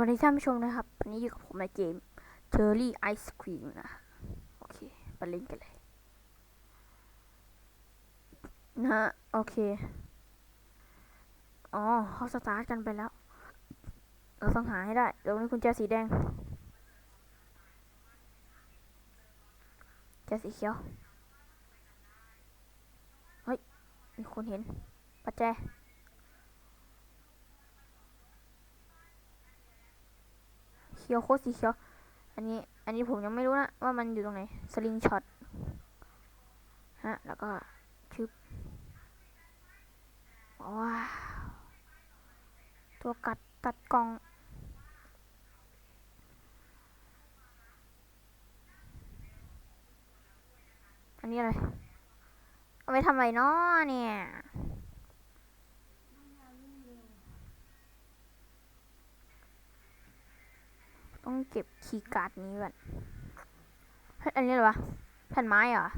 วัสดีท่านผู้ชมนะครับวันนี้อยู่กับผมในเกม Cherry Ice Cream นะ โอเคไปเล่นกันเลยนะฮะโอเค อ๋อเขาสตาร์ทกันไปแล้ว เราต้องหาให้ได้เดี๋ยวนี้คุณแจสีแดงแจสีเขียว เฮ้ย มีคนเห็นปัจแจ ขียวโคตรสีเขียว อันนี้ อันนี้ผมยังไม่รู้นะว่ามันอยู่ตรงไหน สลิงช็อต ฮะ แล้วก็ชึบว้าวตัวกัดตัดกล่อง อันนี้อะไร เอาไปทำอะไรนาะเนี่ย ต้องเก็บคีย์การ์ดนี้ก่อนเฮ้ยอันนี้อะไรวะแผ่นไม้เหรอ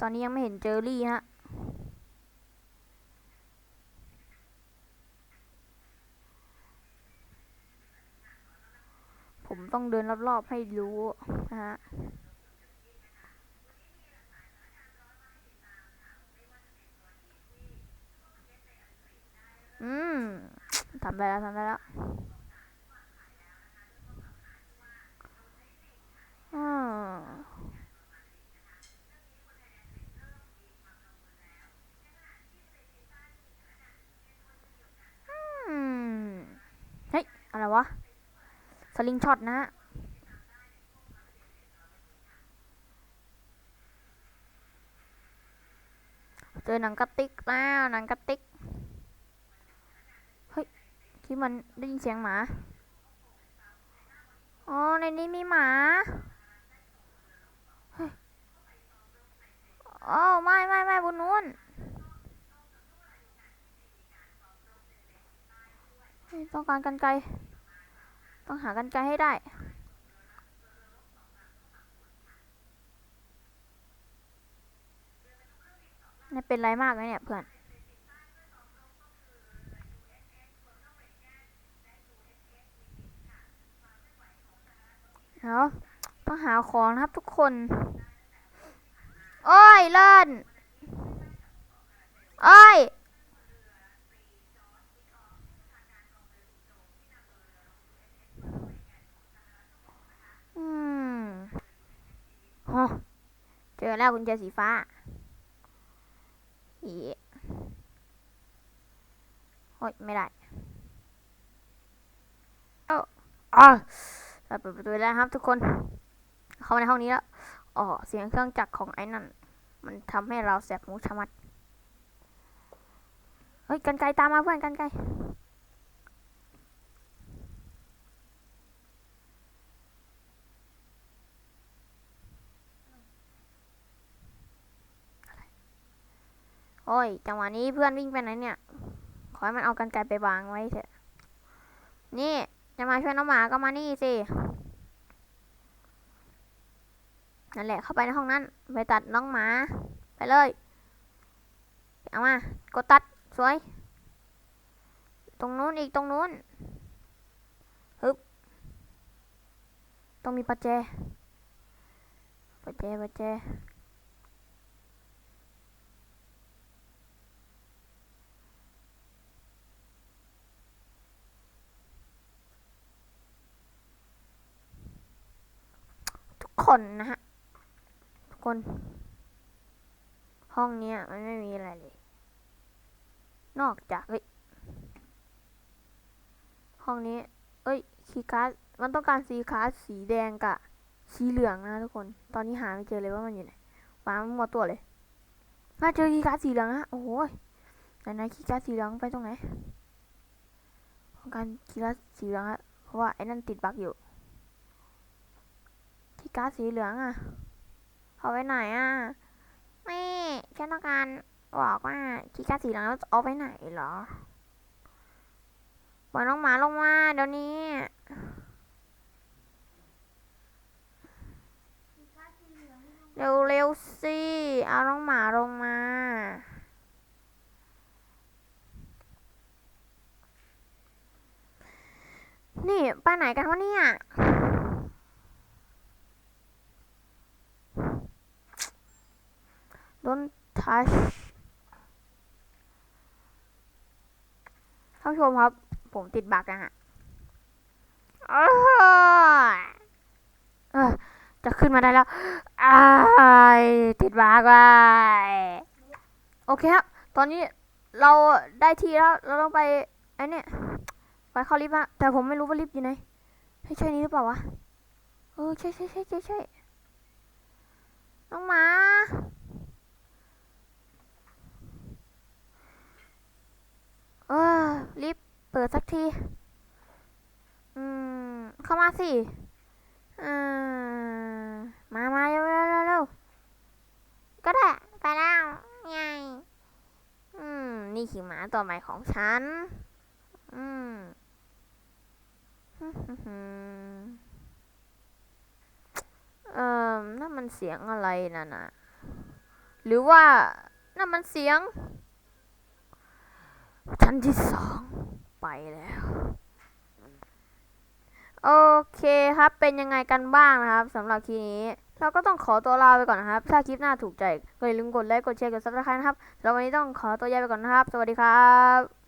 ตอนนี้ยังไม่เห็นเจอรี่ฮะผมต้องเดินรอบๆให้รู้นะฮะ อืม ทำได้แล้วทำได้แล้วอืมอืมเฮ้ย อะไรวะ สลิงช็อตนะฮะเจอหนังกระติกแล้วหนังกระติก ที่มันได้ยินเสียงหมา อ๋อ ในนี้มีหมาเฮ้ยอ๋อไม่ไม่ไม่บนนู้นต้องการกันไกล ต้องหากันไกลให้ได้ไม่เป็นไรมากเลยเนี่ยเพื่อน เดี๋ยวต้องหาของนะครับทุกคน โอ้ยเล่นโอ้ยอืมโอเจอแล้วกุญแจสีฟ้าอีโอ้ยไม่ได้เอ้าอ๋อ เราเปิดประตูแล้วครับ ทุกคน เข้ามาในห้องนี้แล้วอ๋อเสียงเครื่องจักรของไอ้นั่น มันทำให้เราแสบหูชะมัด เฮ้ย กันไกลตามมาเพื่อนกันไกลโอ้ย จังหวะนี้เพื่อนวิ่งไปไหนเนี่ย ขอให้มันเอากันไกลไปวางไว้เถอะ นี่ จะมาช่วยน้องหมาก็มานี่สิ นั่นแหละเข้าไปในห้องนั้น ไปตัดน้องหมา ไปเลย เอามากดตัดสวย ตรงนู้นอีกตรงนู้นฮึบต้องมีปัจแจปัจแจปัจแจ คนนะฮะทุกคน ห้องเนี้ยมันไม่มีอะไรเลย นอกจากเอ้ยห้องนี้ เอ้ยคีย์การ์ดมันต้องการสีการ์ดสีแดงกับสีเหลืองนะทุกคน ตอนนี้หาไม่เจอเลยว่ามันอยู่ไหนวางหมดตัวเลยน่าเจอคีย์การ์ดสีเหลืองนะโอ้ยไหนไหนคีย์การ์ดสีเหลืองไปตรงไหนต้องการคีย์การ์ดสีเหลืองอะเพราะว่าไอ้นั่นติดบั๊กอยู่ กาสีเหลืองอะเอาไว้ไหนอะแม่ฉันต้องการบอกว่าคีย์กาสีเหลืองเอาไปไหนเหรอปล่อยน้องหมาลงมาเดี๋ยวนี้เร็วเร็วสิเอาน้องหมาลงมา นี่ไปไหนกันวะเนี่ย Don't touch ท่านผู้ชมครับ ผมติดบักนะฮะจะขึ้นมาได้แล้วอติดบักไว้โอเคครับ ตอนนี้เราได้ที่แล้ว เราต้องไปไอ้นี่ไปเข้าลิฟต์อะแต่ผมไม่รู้ว่าลิฟต์อยู่ไหนใช่ใช่นี้หรือเปล่าวะ เออ ใช่ใช่ใช่ใช่ใช่น้องหมา เออลิฟต์เปิ ดสักที อืม เข้ามาสิอืมมามาเร็วเร็วเร็วก็ได้ ไปแล้วไงอืม นี่ขี่ม้าตัวใหม่ของฉัน อืมเอ่อนั่นมันเสียงอะไรน่ะนะหรือว่านั่นมันเสียงชั้นที่สอง ไปแล้ว โอเคครับเป็นยังไงกันบ้างนะครับสำหรับคลิปนี้ เราก็ต้องขอตัวลาไปก่อนนะครับ ถ้าคลิปหน้าถูกใจก็อย่าลืมกดไลค์กดแชร์กดซับสไครต์นะครับเราวันนี้ต้องขอตัวยาไปก่อนนะครับ สวัสดีครับ